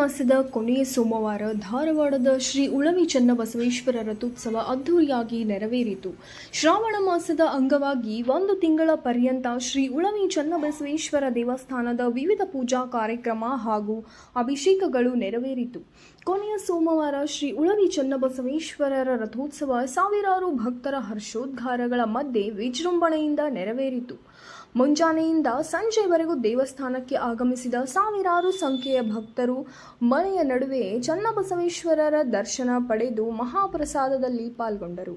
ಮಾಸದ ಕೊನೆಯ ಸೋಮವಾರ ಧಾರವಾಡದ ಶ್ರೀ ಉಳವಿ ಚನ್ನಬಸವೇಶ್ವರ ರಥೋತ್ಸವ ಅದ್ದೂರಿಯಾಗಿ ನೆರವೇರಿತು. ಶ್ರಾವಣ ಮಾಸದ ಅಂಗವಾಗಿ ಒಂದು ತಿಂಗಳ ಪರ್ಯಂತ ಶ್ರೀ ಉಳವಿ ಚನ್ನಬಸವೇಶ್ವರ ದೇವಸ್ಥಾನದ ವಿವಿಧ ಪೂಜಾ ಕಾರ್ಯಕ್ರಮ ಹಾಗೂ ಅಭಿಷೇಕಗಳು ನೆರವೇರಿತು. ಕೊನೆಯ ಸೋಮವಾರ ಶ್ರೀ ಉಳವಿ ಚನ್ನಬಸವೇಶ್ವರರ ರಥೋತ್ಸವ ಸಾವಿರಾರು ಭಕ್ತರ ಹರ್ಷೋದ್ಗಾರಗಳ ಮಧ್ಯೆ ವಿಜೃಂಭಣೆಯಿಂದ ನೆರವೇರಿತು. ಮುಂಜಾನೆಯಿಂದ ಸಂಜೆವರೆಗೂ ದೇವಸ್ಥಾನಕ್ಕೆ ಆಗಮಿಸಿದ ಸಾವಿರಾರು ಸಂಖ್ಯೆಯ ಭಕ್ತರು ಮಳೆಯ ನಡುವೆ ಚನ್ನಬಸವೇಶ್ವರರ ದರ್ಶನ ಪಡೆದು ಮಹಾಪ್ರಸಾದದಲ್ಲಿ ಪಾಲ್ಗೊಂಡರು.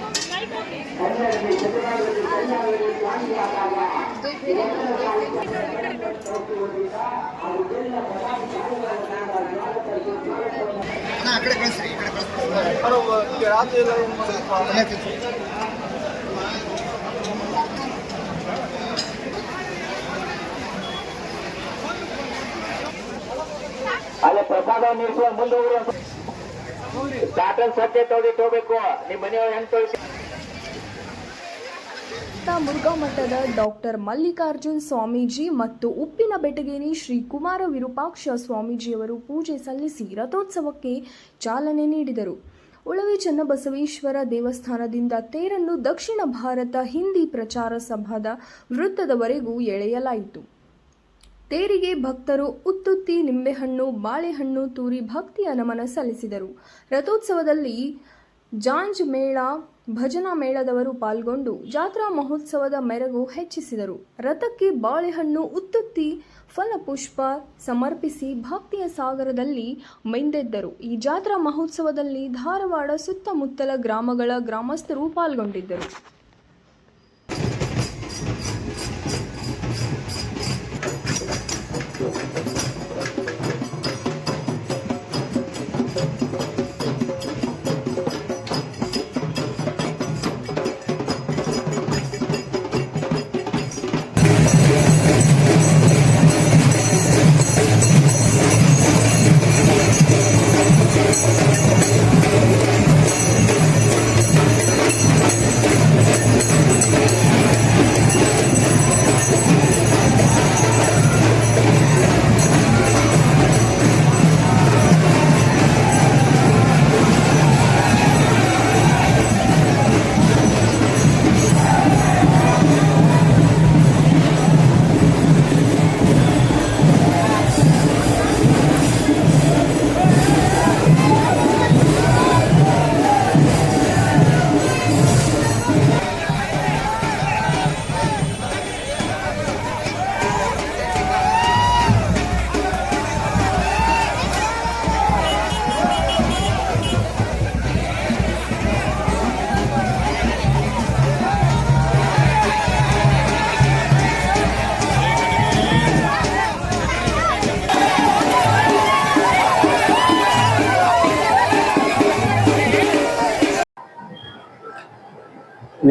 ಕಡೆ ಕಳಿಸ್ರಿ ಈ ಕಡೆ ಕಳಿಸ್ರಿ ಅಲ್ಲೇ ಪ್ರಸಾದ ನಿಲ್ಸುವ ಮುಂದೆ ಸ್ಟಾರ್ಟರ್ ಸದ್ಯ ತೊಳೆದು ಹೋಗ್ಬೇಕು ನಿಮ್ಮ ಮನೆಯವ್ರು ಹೆಂಗ್ ಮುರುಘಾ ಮಠದ ಡಾಕ್ಟರ್ ಮಲ್ಲಿಕಾರ್ಜುನ್ ಸ್ವಾಮೀಜಿ ಮತ್ತು ಉಪ್ಪಿನ ಬೆಟಗೇರಿ ಶ್ರೀ ಕುಮಾರ ವಿರೂಪಾಕ್ಷ ಸ್ವಾಮೀಜಿಯವರು ಪೂಜೆ ಸಲ್ಲಿಸಿ ರಥೋತ್ಸವಕ್ಕೆ ಚಾಲನೆ ನೀಡಿದರು. ಉಳವಿ ಚನ್ನಬಸವೇಶ್ವರ ದೇವಸ್ಥಾನದಿಂದ ತೇರನ್ನು ದಕ್ಷಿಣ ಭಾರತ ಹಿಂದಿ ಪ್ರಚಾರ ಸಭಾದ ವೃತ್ತದವರೆಗೂ ಎಳೆಯಲಾಯಿತು. ತೇರಿಗೆ ಭಕ್ತರು ಉತ್ತುತ್ತಿ, ನಿಂಬೆಹಣ್ಣು, ಬಾಳೆಹಣ್ಣು ತೂರಿ ಭಕ್ತಿಯ ನಮನ ಸಲ್ಲಿಸಿದರು. ರಥೋತ್ಸವದಲ್ಲಿ ಜಾಂಜ್ ಮೇಳ, ಭಜನಾ ಮೇಳದವರು ಪಾಲ್ಗೊಂಡು ಜಾತ್ರಾ ಮಹೋತ್ಸವದ ಮೆರಗು ಹೆಚ್ಚಿಸಿದರು. ರಥಕ್ಕೆ ಬಾಳೆಹಣ್ಣು ಉತ್ತುತ್ತಿ, ಫಲಪುಷ್ಪ ಸಮರ್ಪಿಸಿ ಭಕ್ತಿಯ ಸಾಗರದಲ್ಲಿ ಮೈಂದೆದ್ದರು. ಈ ಜಾತ್ರಾ ಮಹೋತ್ಸವದಲ್ಲಿ ಧಾರವಾಡ ಸುತ್ತಮುತ್ತಲ ಗ್ರಾಮಗಳ ಗ್ರಾಮಸ್ಥರು ಪಾಲ್ಗೊಂಡಿದ್ದರು.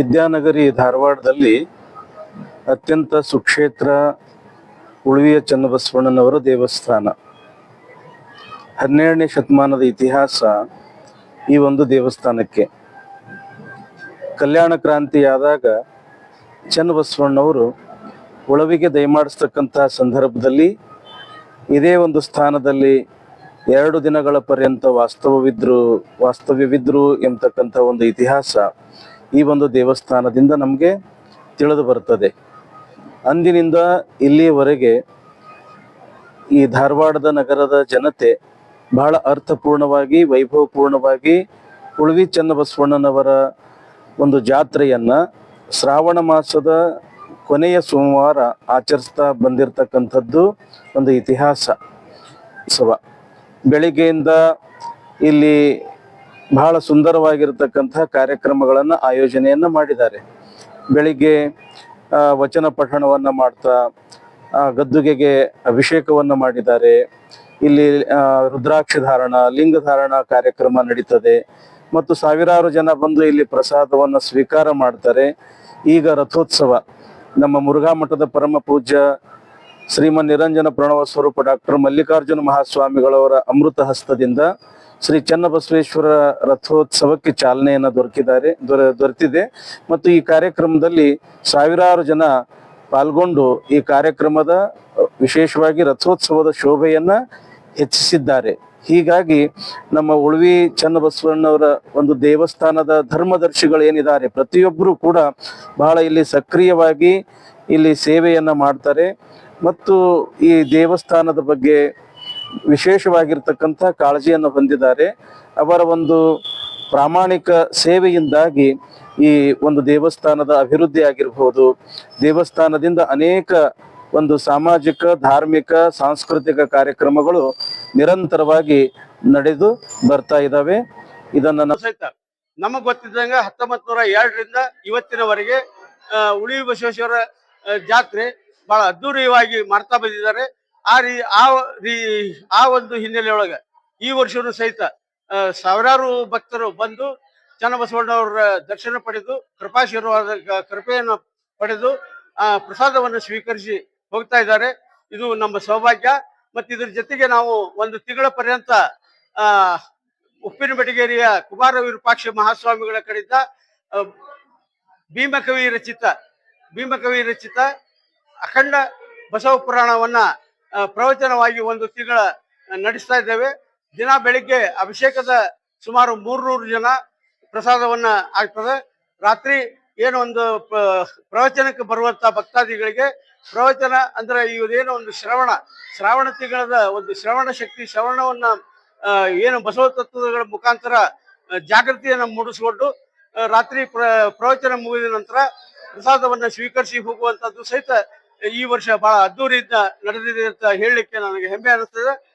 ವಿದ್ಯಾನಗರಿ ಧಾರವಾಡದಲ್ಲಿ ಅತ್ಯಂತ ಸುಕ್ಷೇತ್ರ ಉಳುವಿಯ ಚನ್ನಬಸವಣ್ಣನವರ ದೇವಸ್ಥಾನ. ಹನ್ನೆರಡನೇ ಶತಮಾನದ ಇತಿಹಾಸ ಈ ಒಂದು ದೇವಸ್ಥಾನಕ್ಕೆ. ಕಲ್ಯಾಣ ಕ್ರಾಂತಿಯಾದಾಗ ಚನ್ನಬಸವಣ್ಣವರು ಉಳವಿಗೆ ದಯಮಾಡಿಸ್ತಕ್ಕಂತಹ ಸಂದರ್ಭದಲ್ಲಿ ಇದೇ ಒಂದು ಸ್ಥಾನದಲ್ಲಿ ಎರಡು ದಿನಗಳ ಪರ್ಯಂತ ವಾಸ್ತವವಿದ್ರು, ವಾಸ್ತವ್ಯವಿದ್ರು ಎಂಬತಕ್ಕಂಥ ಒಂದು ಇತಿಹಾಸ ಈ ಒಂದು ದೇವಸ್ಥಾನದಿಂದ ನಮಗೆ ತಿಳಿದು ಬರುತ್ತದೆ. ಅಂದಿನಿಂದ ಇಲ್ಲಿಯವರೆಗೆ ಈ ಧಾರವಾಡದ ನಗರದ ಜನತೆ ಬಹಳ ಅರ್ಥಪೂರ್ಣವಾಗಿ, ವೈಭವಪೂರ್ಣವಾಗಿ ಉಳ್ವಿ ಚನ್ನಬಸವಣ್ಣನವರ ಒಂದು ಜಾತ್ರೆಯನ್ನು ಶ್ರಾವಣ ಮಾಸದ ಕೊನೆಯ ಸೋಮವಾರ ಆಚರಿಸ್ತಾ ಬಂದಿರತಕ್ಕಂಥದ್ದು ಒಂದು ಇತಿಹಾಸ. ಉತ್ಸವ ಬೆಳಿಗ್ಗೆಯಿಂದ ಇಲ್ಲಿ ಬಹಳ ಸುಂದರವಾಗಿರತಕ್ಕಂತಹ ಕಾರ್ಯಕ್ರಮಗಳನ್ನು, ಆಯೋಜನೆಯನ್ನ ಮಾಡಿದ್ದಾರೆ. ಬೆಳಿಗ್ಗೆ ವಚನ ಪಠಣವನ್ನ ಮಾಡ್ತಾ ಗದ್ದುಗೆಗೆ ಅಭಿಷೇಕವನ್ನು ಮಾಡಿದ್ದಾರೆ. ಇಲ್ಲಿ ರುದ್ರಾಕ್ಷ ಧಾರಣ, ಲಿಂಗ ಧಾರಣ ಕಾರ್ಯಕ್ರಮ ನಡೀತದೆ. ಮತ್ತು ಸಾವಿರಾರು ಜನ ಬಂದು ಇಲ್ಲಿ ಪ್ರಸಾದವನ್ನ ಸ್ವೀಕಾರ ಮಾಡ್ತಾರೆ. ಈಗ ರಥೋತ್ಸವ. ನಮ್ಮ ಮುರುಘಾ ಮಠದ ಪರಮ ಪೂಜ್ಯ ಶ್ರೀಮನ್ ನಿರಂಜನ ಪ್ರಣವ ಸ್ವರೂಪ ಡಾಕ್ಟರ್ ಮಲ್ಲಿಕಾರ್ಜುನ ಮಹಾಸ್ವಾಮಿಗಳವರ ಅಮೃತ ಹಸ್ತದಿಂದ ಶ್ರೀ ಚನ್ನಬಸವೇಶ್ವರ ರಥೋತ್ಸವಕ್ಕೆ ಚಾಲನೆಯನ್ನು ದೊರಕಿದ್ದಾರೆ, ದೊರೆ, ದೊರೆತಿದೆ. ಮತ್ತು ಈ ಕಾರ್ಯಕ್ರಮದಲ್ಲಿ ಸಾವಿರಾರು ಜನ ಪಾಲ್ಗೊಂಡು ಈ ಕಾರ್ಯಕ್ರಮದ ವಿಶೇಷವಾಗಿ ರಥೋತ್ಸವದ ಶೋಭೆಯನ್ನ ಹೆಚ್ಚಿಸಿದ್ದಾರೆ. ಹೀಗಾಗಿ ನಮ್ಮ ಉಳ್ವಿ ಚನ್ನಬಸವಣ್ಣವರ ಒಂದು ದೇವಸ್ಥಾನದ ಧರ್ಮದರ್ಶಿಗಳು ಏನಿದ್ದಾರೆ ಪ್ರತಿಯೊಬ್ಬರು ಕೂಡ ಬಹಳ ಇಲ್ಲಿ ಸಕ್ರಿಯವಾಗಿ ಇಲ್ಲಿ ಸೇವೆಯನ್ನು ಮಾಡ್ತಾರೆ. ಮತ್ತು ಈ ದೇವಸ್ಥಾನದ ಬಗ್ಗೆ ವಿಶೇಷವಾಗಿರ್ತಕ್ಕಂಥ ಕಾಳಜಿಯನ್ನು ಹೊಂದಿದ್ದಾರೆ. ಅವರ ಒಂದು ಪ್ರಾಮಾಣಿಕ ಸೇವೆಯಿಂದಾಗಿ ಈ ಒಂದು ದೇವಸ್ಥಾನದ ಅಭಿವೃದ್ಧಿ ಆಗಿರ್ಬೋದು ದೇವಸ್ಥಾನದಿಂದ ಅನೇಕ ಒಂದು ಸಾಮಾಜಿಕ, ಧಾರ್ಮಿಕ, ಸಾಂಸ್ಕೃತಿಕ ಕಾರ್ಯಕ್ರಮಗಳು ನಿರಂತರವಾಗಿ ನಡೆದು ಬರ್ತಾ ಇದ್ದಾವೆ. ಇದನ್ನ ನಮಗ್ ಗೊತ್ತಿದ್ದಂಗ ಹತ್ತೊಂಬತ್ ನೂರ ಎರಡರಿಂದ ಇವತ್ತಿನವರೆಗೆ ಉಳಿ ಬಸವೇಶ್ವರ ಜಾತ್ರೆ ಬಹಳ ಅದ್ದೂರಿಯವಾಗಿ ಮಾಡ್ತಾ ಬಂದಿದ್ದಾರೆ. ಆ ರೀ ಆ ರೀ, ಆ ಒಂದು ಹಿನ್ನೆಲೆಯೊಳಗೆ ಈ ವರ್ಷವೂ ಸಹಿತ ಸಾವಿರಾರು ಭಕ್ತರು ಬಂದು ಚನ್ನಬಸವಣ್ಣವರ ದರ್ಶನ ಪಡೆದು, ಕೃಪಾಶೀರ್ವಾದ ಕೃಪೆಯನ್ನು ಪಡೆದು, ಆ, ಪ್ರಸಾದವನ್ನು ಸ್ವೀಕರಿಸಿ ಹೋಗ್ತಾ ಇದ್ದಾರೆ. ಇದು ನಮ್ಮ ಸೌಭಾಗ್ಯ. ಮತ್ತು ಇದ್ರ ಜೊತೆಗೆ ನಾವು ಒಂದು ತಿಂಗಳ ಪರ್ಯಂತ, ಆ, ಉಪ್ಪಿನ ಬೆಟಗೇರಿಯ ಕುಮಾರ ವಿರೂಪಾಕ್ಷ ಮಹಾಸ್ವಾಮಿಗಳ ಕಡೆಯಿಂದ ಭೀಮಕವಿ ರಚಿತ ಭೀಮಕವಿ ರಚಿತ ಅಖಂಡ ಬಸವ ಪುರಾಣವನ್ನ ಪ್ರವಚನವಾಗಿ ಒಂದು ತಿಂಗಳ ನಡೆಸ್ತಾ ಇದ್ದೇವೆ. ದಿನ ಬೆಳಿಗ್ಗೆ ಅಭಿಷೇಕದ ಸುಮಾರು ಮೂರ್ನೂರು ಜನ ಪ್ರಸಾದವನ್ನ ಆಗ್ತದೆ. ರಾತ್ರಿ ಏನು ಒಂದು ಪ್ರವಚನಕ್ಕೆ ಬರುವಂತ ಭಕ್ತಾದಿಗಳಿಗೆ ಪ್ರವಚನ ಅಂದ್ರೆ ಇವರೇನು ಒಂದು ಶ್ರವಣ, ಶ್ರಾವಣ ತಿಂಗಳದ ಒಂದು ಶ್ರವಣ ಶಕ್ತಿ, ಶ್ರವಣವನ್ನ ಏನು ಬಸವ ತತ್ವಗಳ ಮುಖಾಂತರ ಜಾಗೃತಿಯನ್ನು ಮೂಡಿಸಿಕೊಂಡು ರಾತ್ರಿ ಪ್ರ, ಪ್ರವಚನ ಮುಗಿದ ನಂತರ ಪ್ರಸಾದವನ್ನ ಸ್ವೀಕರಿಸಿ ಹೋಗುವಂತದ್ದು ಸಹಿತ ಈ ವರ್ಷ ಬಹಳ ಅದ್ದೂರಿಯಿಂದ ನಡೆದಿದೆ ಅಂತ ಹೇಳಲಿಕ್ಕೆ ನನಗೆ ಹೆಮ್ಮೆ ಅನಿಸ್ತದೆ.